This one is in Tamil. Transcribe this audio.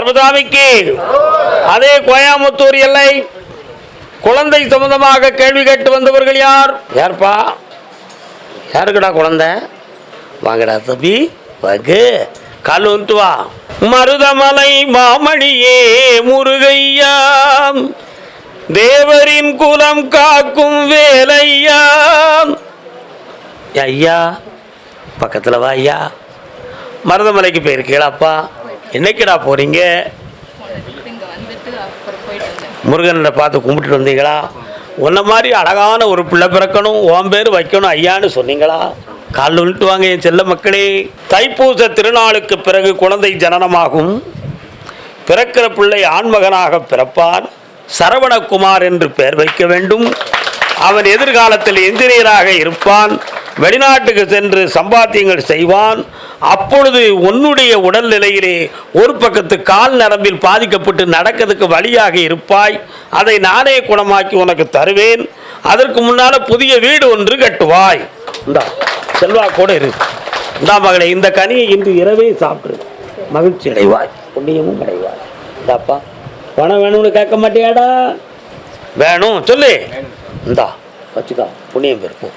கர்மசாமிக்கு அதே கோயம்புத்தூர் எல்லை குழந்தை சம்பந்தமாக கேள்வி கேட்டு வந்தவர்கள் யார்? யார்ப்பா? யாருக்குடா குழந்தை? வாங்கடா தம்பி வாங்க. கால் வந்து வா. மருதமலை மாமணியே முருகையா தேவரின் குலம் காக்கும் வேலையா ஐயா பக்கத்தில் வா ஐயா. மருதமலைக்கு போயிருக்கீங்களாப்பா என்னைக்கடா போறீங்க? முருகனை பார்த்து கும்பிட்டு வந்தீங்களா? உன்ன மாதிரி அழகான ஒரு பிள்ளை பிறக்கணும் ஓம் பேர் வைக்கணும் ஐயான்னு சொன்னீங்களா? காலில் விழுட்டு வாங்க என் செல்ல மக்களே. தைப்பூச திருநாளுக்கு பிறகு குழந்தை ஜனனமாகும். பிறக்கிற பிள்ளை ஆண்மகனாக பிறப்பார். சரவணகுமார் என்று பெயர் வைக்க வேண்டும். அவன் எதிர்காலத்தில் என்ஜினியராக இருப்பான் வெளிநாட்டுக்கு சென்று சம்பாத்தியங்கள் செய்வான். அப்பொழுது உன்னுடைய உடல் நிலையிலே ஒரு பக்கத்து கால் நரம்பில் பாதிக்கப்பட்டு நடக்கிறதுக்கு வழியாக இருப்பாய். அதை நானே குணமாக்கி உனக்கு தருவேன். அதற்கு முன்னால புதிய வீடு ஒன்று கட்டுவாய். இந்தா செல்வா கூட இரு. இந்தா மகளே இந்த கனியை இன்று இரவே சாப்பிடு. மகிழ்ச்சி அடைவாய். புண்ணியமும் அடைவாய். இந்தாப்பா பணம் வேணும்னு கேட்க மாட்டியாடா? வேணும் சொல்லு. இந்தா வச்சுக்கா புண்ணியம் பெருப்போம்